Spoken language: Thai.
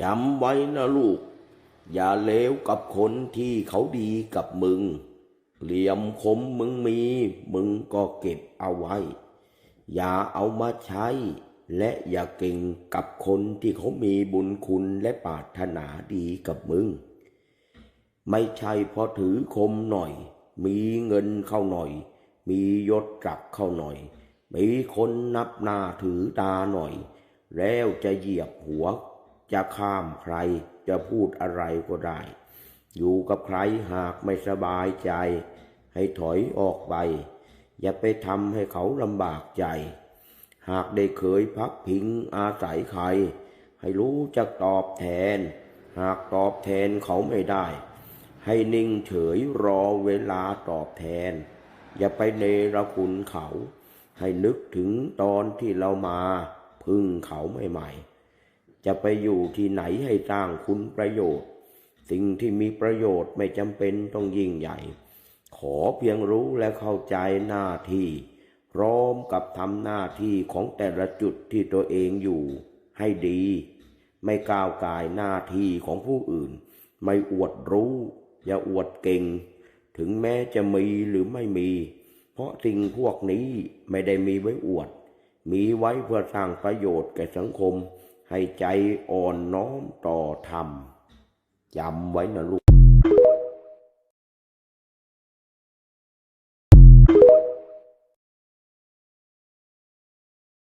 จำไว้นะลูก อย่าเลวกับคนที่เขาดีกับมึง เหลี่ยมคมมึงมี มึงก็เก็บเอาไว้ อย่าเอามาใช้ และอย่าเก่งกับคนที่เขามีบุญคุณและปรารถนาดีกับมึง ไม่ใช่พอถือคมหน่อย มีเงินเข้าหน่อย มียศจักเข้าหน่อย มีคนนับหน้าถือตาหน่อย แล้วจะเหยียบหัว จะข้ามใครจะพูดอะไรก็ได้ อยู่กับใครหากไม่สบายใจ ให้ถอยออกไป อย่าไปทำให้เขาลำบากใจ หากได้เคยพักพิงอาศัยใคร ให้รู้จักตอบแทน หากตอบแทนเขาไม่ได้ ให้นิ่งเฉยรอเวลาตอบแทน อย่าไปเนรคุณเขา ให้นึกถึงตอนที่เรามาพึ่งเขาใหม่ๆ จะไปอยู่ที่ไหนให้สร้างคุณประโยชน์ สิ่งที่มีประโยชน์ไม่จำเป็นต้องยิ่งใหญ่ ขอเพียงรู้และเข้าใจหน้าที่พร้อมกับทำหน้าที่ของแต่ละจุดที่ตัวเองอยู่ให้ดี ไม่ก้าวกายหน้าที่ของผู้อื่น ไม่อวดรู้ อย่าอวดเก่ง ถึงแม้จะมีหรือไม่มี เพราะสิ่งพวกนี้ไม่ได้มีไว้อวด มีไว้เพื่อสร้างประโยชน์แก่สังคม ให้ใจอ่อนน้อมต่อธรรมจำไว้นะลูก